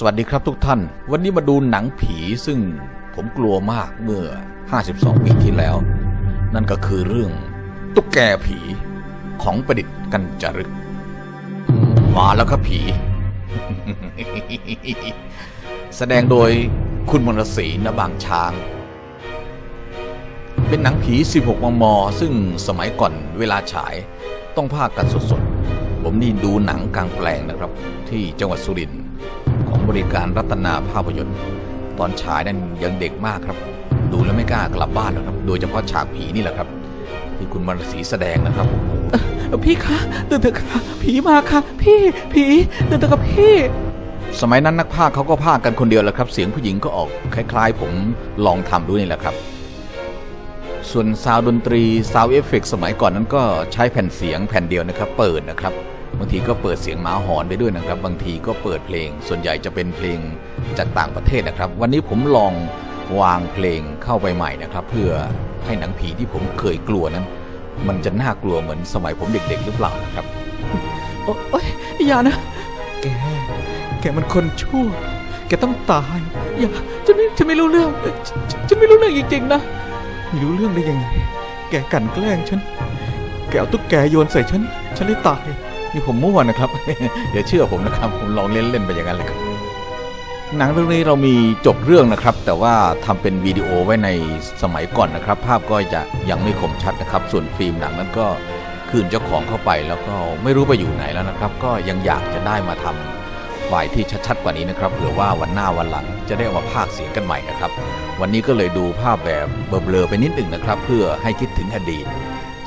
สวัสดีครับทุกท่าน วันนี้มาดูหนังผีซึ่งผมกลัวมากเมื่อ 52 ปีที่แล้ว นั่นก็คือเรื่องตุ๊กแกผีของประดิษฐ์กันจรึก มาแล้วครับผี แสดงโดยคุณมนต์ศรีณบางช้าง เป็นหนังผี 16 มม ซึ่งสมัยก่อนเวลาฉายต้องพากกันสดๆ ผมนี่ดูหนังกลางแปลงนะครับ ที่จังหวัดสุรินทร์ ของบริการรัตนาภาพยนตร์ ตอนฉายนั้นยังเด็กมากครับ ดูแล้วไม่กล้ากลับบ้านนะครับ โดยเฉพาะฉากผีนี่แหละครับที่คุณมนต์ศรีแสดงนะครับพี่คะตื่นเถอะค่ะผีมาค่ะ พี่ผีตื่นเถอะค่ะพี่ สมัยนั้นนักพากย์เขาก็พากย์กันคนเดียวแหละครับ เสียงผู้หญิงก็ออกคล้ายๆ ผมลองทำดูนี่แหละครับ ส่วนซาวด์ดนตรีซาวด์เอฟเฟกสมัยก่อนนั้นก็ใช้แผ่นเสียงแผ่นเดียวนะครับ เปิดนะครับ บางทีก็เปิดเสียงหมาหอนไปด้วยนะครับ บางทีก็เปิดเพลง ส่วนใหญ่จะเป็นเพลงจากต่างประเทศนะครับ วันนี้ผมลองวางเพลงเข้าไปใหม่นะครับ เพื่อให้หนังผีที่ผมเคยกลัวนั้น มันจะน่ากลัวเหมือนสมัยผมเด็กๆหรือเปล่านะครับโอโอ๊ยอย่านะ แก แกมันคนชั่ว แกต้องตาย อย่าฉันไม่ฉันไม่รู้เรื่องฉนฉันไม่รู้เรื่องจริงๆนะไม่รู้เรื่องได้ยังไง แกกลันแกล้งฉัน แกเอาตุ๊กแกโยนใส่ฉัน ฉันเลยตาย นี่ผมมั่วนะครับอย่าเชื่อผมนะครับ ผมลองเล่นๆไปอย่างนั้นเลยครับหนังเรื่องนี้เรามีจบเรื่องนะครับ แต่ว่าทำเป็นวิดีโอไว้ในสมัยก่อนนะครับ ภาพก็จะยังไม่คมชัดนะครับ ส่วนฟิล์มหนังนั้นก็คืนเจ้าของเข้าไปแล้วก็ไม่รู้ไปอยู่ไหนแล้วนะครับ ก็ยังอยากจะได้มาทำไฟล์ที่ชัดๆกว่านี้นะครับเผื่อว่าวันหน้าวันหลังจะได้เอามาพากเสียงกันใหม่นะครับ วันนี้ก็เลยดูภาพแบบเบลอๆไปนิดหนึ่งนะครับ เพื่อให้คิดถึงอดีต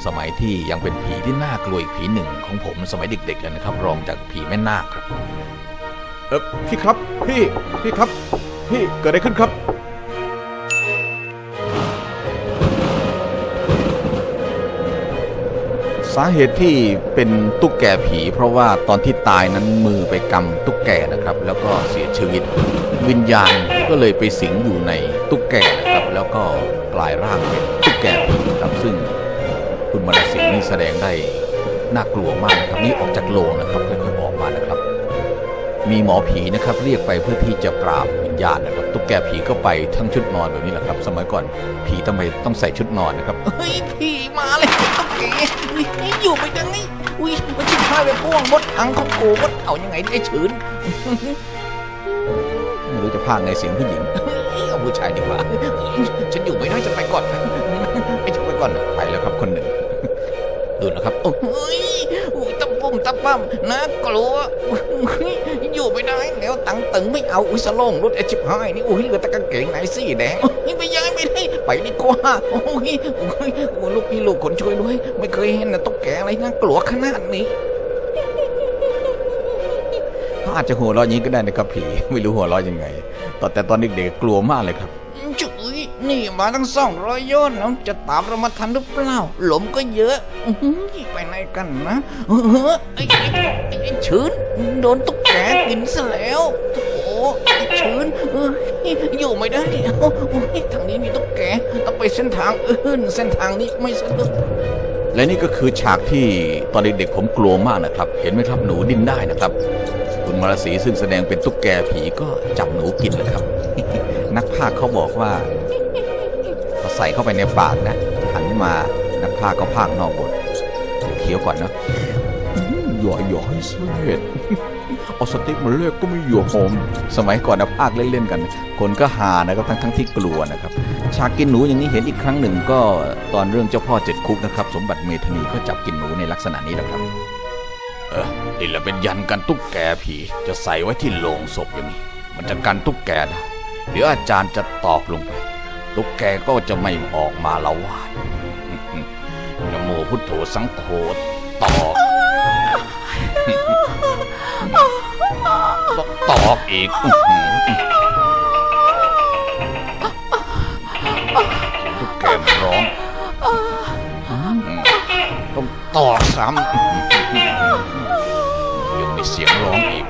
สมัยที่ยังเป็นผีที่น่ากลัวอีกผีหนึ่งของผมสมัยเด็กๆเลยนะครับ รองจากผีแม่นาคครับ เออพี่ครับ พี่พี่ครับ พี่เกิดอะไรขึ้นครับ สาเหตุที่เป็นตุ๊กแกผี เพราะว่าตอนที่ตายนั้นมือไปกำตุ๊กแกนะครับ แล้วก็เสียชีวิต วิญญาณก็เลยไปสิงอยู่ในตุ๊กแกนะครับ แล้วก็กลายร่างเป็นตุ๊กแกผีครับซึ่ง คุณมรสิงห์นี่แสดงได้น่ากลัวมากนะครับนี่ออกจากโรงนะครับค่อยๆออกมานะครับ มีหมอผีนะครับ เรียกไปเพื่อที่จะปราบวิญญาณนะครับ ตุ๊กแกผีก็ไปทั้งชุดนอนแบบนี้แหละครับ สมัยก่อนผีทำไมต้องใส่ชุดนอนนะครับเฮ้ยพี่มาเลยตุ๊กแกอุ้ยอยู่ไปจังนี่อุ้ยมันชิบหายไปพ่วงมดอังเขาโกมดเอายังไงดีไอ้ชืนไม่รู้จะพากไงเสียงผู้หญิงเอ้ยเอาผู้ชายดีกว่า ฉันอยู่ไม่ได้จะไปก่อนไอ้ฉันไปก่อนไปแล้วครับคนหนึ่ง ดูนะครับโอ้ยอุ้ยตะปุ่มตะปั๊มน่ากลัวอยู่ไม่ได้แล้วตังตึงไม่เอาอุ้ยสโลงรถไอชิบหายนี่อุ้ยเหลือแต่กางเกงในสีแดงไม่ย้ายไม่ได้ไปดีกว่าโอ้ยโอ้ยลูกพี่ลูกคนช่วยด้วย ไม่เคยเห็นนะตุ๊กแกอะไรน่ากลัวขนาดนี้เขาอาจจะหัวเราะอย่างนี้ก็ได้นะครับผีไม่รู้หัวเราะยังไงตอนแต่ตอนเด็กๆกลัวมากเลยครับ นี่มาตั้งสองร้อยโยนนะจะตามเรามาทันหรือเปล่าหลมก็เยอะไปไหนกันนะเออชื้นโดนตุ๊กแกกินซะแล้วโอ้ชื้นอยู่ไม่ได้โอ้โหทางนี้มีตุ๊กแกต้องไปเส้นทางอื่นเส้นทางนี้ไม่สะดวกและนี่ก็คือฉากที่ตอนเด็กๆผมกลัวมากนะครับ เห็นไหมครับหนูดิ้นได้นะครับ คุณมารสีซึ่งแสดงเป็นตุ๊กแกผีก็จับหนูกินเลยครับ นักพากย์เขาบอกว่า ส่เข้าไปในปากนะหันมานักพากย์ก็พากนอกบทเดี๋ยวเคี้ยวก่อนนะหยอยหยอยเสร็จเอาสติ๊กมาเลือกก็ไม่หยวหอมสมัยก่อนนะภาคเล่นๆกัน คนก็ฮานะครับทั้งทั้งที่กลัวนะครับฉากกินหนูอย่างนี้เห็นอีกครั้งหนึ่งก็ตอนเรื่องเจ้าพ่อเจ็ดคุกนะครับ สมบัติเมธานีก็จับกินหนูในลักษณะนี้แหละครับ เออนี่แหละเป็นยันกันตุ๊กแกผีจะใส่ไว้ที่โลงศพอย่างนี้ มันจะกันตุ๊กแกได้เดี๋ยวอาจารย์จะตอกลงไป ตุ๊กแกก็จะไม่ออกมาละวาดนโมพุทโธสังโฆตอกตอกอีกอื้อหือตุ๊กแกมร้องต้องตอกซ้ำยังมีเสียงร้องอีก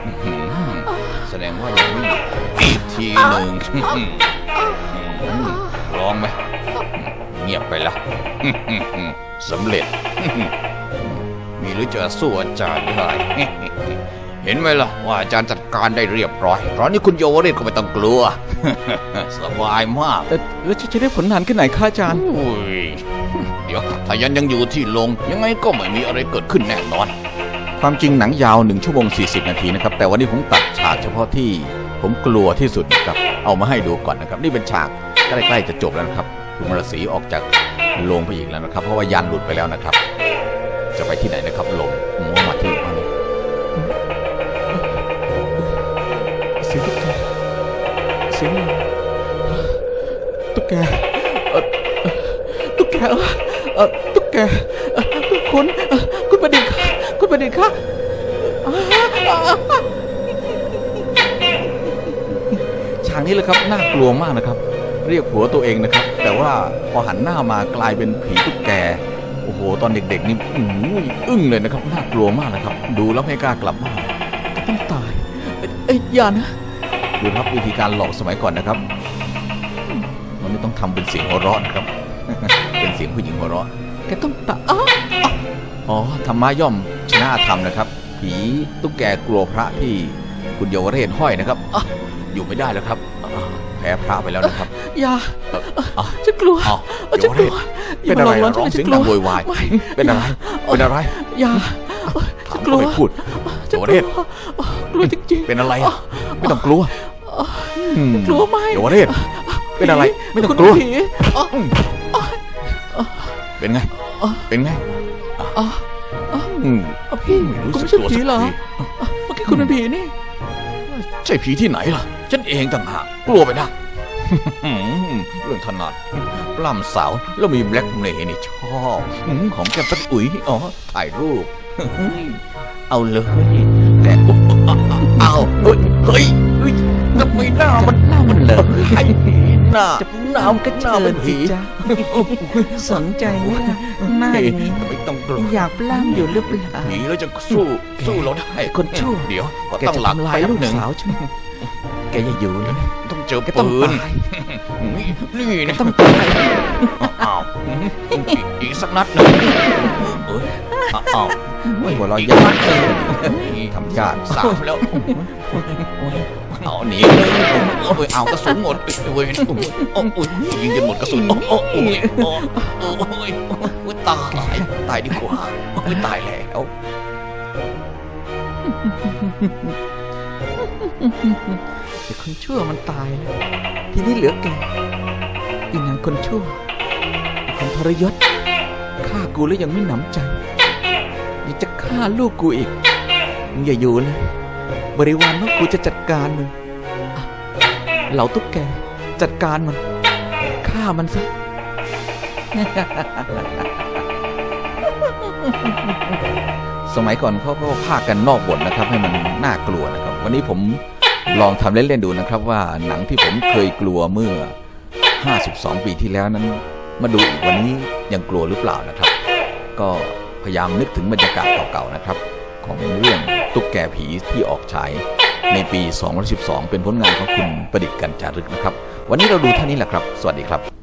แสดงว่ายังไม่หยุดอีกทีหนึ่ง อื้อหือร้องไหมเงียบไปละสำเร็จ มีหรือจะสู้อาจารย์ได้เห็นไหมล่ะว่าอาจารย์จัดการได้เรียบร้อยตอนนี้คุณโยวเรศก็ไม่ต้องกลัว สบายมากเอ่อแล้วจะจะได้ผลนานแค่ไหนคะอาจารย์อุ้ยเดี๋ยวถ้ายันยังอยู่ที่โรงยังไงก็ไม่มีอะไรเกิดขึ้นแน่นอน ความจริงหนังยาว1ชั่วโมง 40 นาทีนะครับ แต่วันนี้ผมตัดฉากเฉพาะที่ผมกลัวที่สุดนะครับ เอามาให้ดูก่อนนะครับ นี่เป็นฉาก ใกล้ๆจะจบแล้วนะครับคุณมรสีออกจากโรงไปอีกแล้วนะครับ เพราะว่ายันหลุดไปแล้วนะครับ จะไปที่ไหนนะครับลงผมว่ามาที่มาเลยเสียงตุ๊กแกเสียงอะไรตุ๊กแกเอ่อเอ่อตุ๊กแกเอ่อเอ่อตุ๊กแกเอ่อคุณเอ่อคุณประดิษฐ์ค่ะคุณประดิษฐ์ค่ะอ่าอ่าอ่าฉากนี้เลยครับน่ากลัวมากนะครับ เรียกผัวตัวเองนะครับ แต่ว่าพอหันหน้ามากลายเป็นผีตุ๊กแกโอ้โห ตอนเด็กๆนี่อื้ออึ้งเลยนะครับน่ากลัวมากนะครับ ดูแล้วไม่กล้ากลับบ้านต้องตายเอ้ยอย่านะดูครับวิธีการหลอกสมัยก่อนนะครับ มันไม่ต้องทำเป็นเสียงหัวเราะนะครับ เป็นเสียงผู้หญิงหัวเราะแกต้องตะอ้าอ๋อธรรมะย่อมชนะธรรมนะครับ ผีตุ๊กแกกลัวพระที่คุณเยาวเรศห้อยนะครับอะอยู่ไม่ได้แล้วครับ แพ้พระไปแล้วนะครับ อย่าอะฉันกลัวอ้าวเอ้ยเยาวเรศฉันกลัวเป็นอะไรอย่ามาหลอกร้องฉันเสียงกลัดัวงโวยวายไม่เป็นอะไร เป็นอะไร อย่าถามกลัก็วไม่พูดฉันเยาวกเรลัศวกลัวจริงเป็นอะไรอะไม่ต้องกลัวอืมๆกลัวไหมเยาวเรศเป็นอะไร ไม่ต้องคุณกลัวผีเป็นไง เป็นไงอ๋ออืมอ๋อพี่ไม่รู้คุณสึกไม่ใช่ตัวผีสักเหรอทีเมื่อกี้คุณเป็นผีนี่ ใช่ผีที่ไหนล่ะ ฉันเองต่างหากกลัวไปนะ เรื่องถนัดปล้ำสาวแล้วมีแบล็กเมย์นี่ชอบของแก้มสักอุ๋ยอ๋อถ่ายรูป เอาเลยแต่เอาเฮ้ยเฮ้ยเฮ้ยทำไมหน้ามันหน้ามันเลย หน้าจะหน้าเอาก็หเชิน้าเป็ญนสิผีจ๊ะสนใจไหมล่ะหน้าอย่างนี้ไม่ต้องกลัวอยากปล้ำอยู่หรือเปล่าผีแล้วจะสู้สู้เราได้คนชั่วเดี๋ยวขอแกตั้งจะหลักทำลายแป๊บลูกหนึ่งสาวฉันแกอย่าอยู่เลยนะต้องเจอแกต้องปืนตายนี่นี่นะต้องตายอ้าวอีกอีกสักนัดหนึ่งเอ้ยอ้าวไม่หัวเราะอีกยากนัดหนึ่งทำยากสามแล้วเอา หนีโอ้ยเอากระสุนหมดเว้ยโอ้ยยิงจนหมดกระสุนโอ้ยโอ้ยโอ้ยโอ้ยตายตายดีกว่าโอ้ยตายแล้วแต่คนชั่วมันตายแล้วทีนี้เหลือแกอีนางคนชั่วอีคนทรยศฆ่ากูแล้วยังไม่หนำใจยังจะฆ่าลูกกูอีกมึงอย่าอยู่เลยบริวารของกูจะจัดการมึง เหล่าตุ๊กแก จัดการมัน ฆ่ามันซะ สมัยก่อนเขาก็พากกันนอกบทนะครับ ให้มันน่ากลัวนะครับ วันนี้ผมลองทำเล่น ๆ ดูนะครับว่าหนังที่ผมเคยกลัวเมื่อ 52 ปีที่แล้วนั้น มาดูอีกวันนี้ยังกลัวหรือเปล่านะครับ ก็พยายามนึกถึงบรรยากาศเก่าๆนะครับ ของเรื่องตุ๊กแกผีที่ออกฉาย ในปี 2012 เป็นผลงานของคุณประดิษฐ์กันจารึกนะครับ วันนี้เราดูเท่านี้แหละครับ สวัสดีครับ